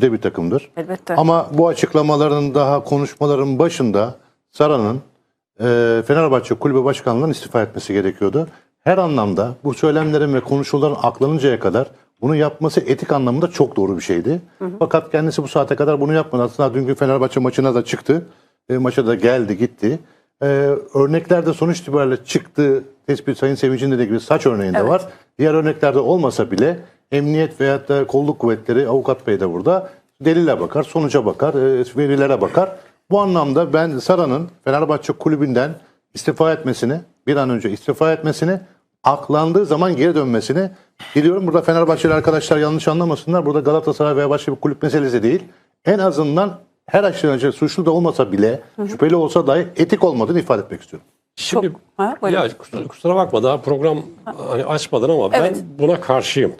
de bir takımdır. Elbette. Ama bu açıklamaların daha konuşmaların başında Sara'nın e, Fenerbahçe Kulübü Başkanlığı'ndan istifa etmesi gerekiyordu. Her anlamda bu söylemlerin ve konuşulan aklanıncaya kadar bunu yapması etik anlamında çok doğru bir şeydi. Fakat kendisi bu saate kadar bunu yapmadı. Aslında dünkü Fenerbahçe maçına da çıktı. E, maça da geldi gitti. E, örneklerde sonuç itibariyle çıktı. Tespit Sayın Sevinç'in dediği gibi saç örneğinde Evet. var. Diğer örneklerde olmasa bile emniyet veyahut da kolluk kuvvetleri, avukat bey de burada delile bakar, sonuca bakar, e, verilere bakar. Bu anlamda ben Sara'nın Fenerbahçe kulübünden istifa etmesini, bir an önce istifa etmesini, aklandığı zaman geri dönmesini diliyorum. Burada Fenerbahçeli arkadaşlar yanlış anlamasınlar. Burada Galatasaray veya başka bir kulüp meselesi değil. En azından her aşırı suçlu da olmasa bile, şüpheli olsa dahi etik olmadığını ifade etmek istiyorum. Şimdi Çok- Ha, ya kusura, kusura bakma daha program hani açmadın ama Evet. ben buna karşıyım.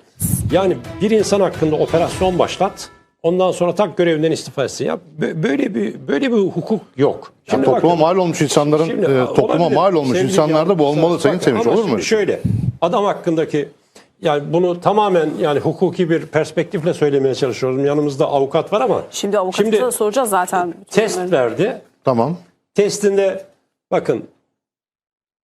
Yani bir insan hakkında operasyon başlat. Ondan sonra tak görevinden istifa etsin. Ya bö- böyle bir böyle bir hukuk yok. Yani topluma bakın, mal olmuş insanların, şimdi, e, topluma olabilir. mal olmuş Sevgili insanlarda bu olmalı Sayın Sevinç. Olur mu? şimdi Şöyle adam hakkındaki yani bunu tamamen yani hukuki bir perspektifle söylemeye çalışıyorum. Yanımızda avukat var ama Şimdi avukatımıza Şimdi da soracağız zaten. test verdi. Tamam. Testinde bakın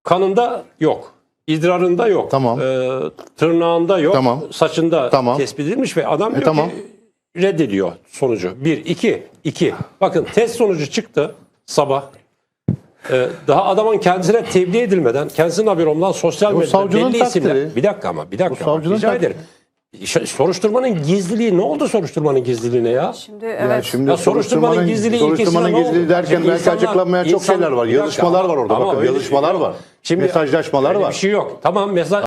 kanında yok. İdrarında yok. Tamam. Ee, tırnağında yok. Tamam. Saçında Tamam. tespit edilmiş ve adam diyor E, tamam. ki reddediyor sonucu. Bir, iki, iki. Bakın test sonucu çıktı sabah. Ee, daha adamın kendisine tebliğ edilmeden, kendisinin haberi olmadan sosyal E, medyada belli isimler. takdiri. Bir dakika ama bir dakika. O ama, rica takdiri. ederim. Soruşturmanın gizliliği ne oldu soruşturmanın gizliliğine ya? Şimdi Yani evet. şimdi Ya soruşturmanın soruşturmanın, gizliliği soruşturmanın gizliliği derken Şimdi belki insanlar- açıklanmayan çok insan- şeyler var. Yazışmalar var orada. Bakın yazışmalar şey var. Mesajlaşmalar öyle var. Bir şey yok. Tamam mesaj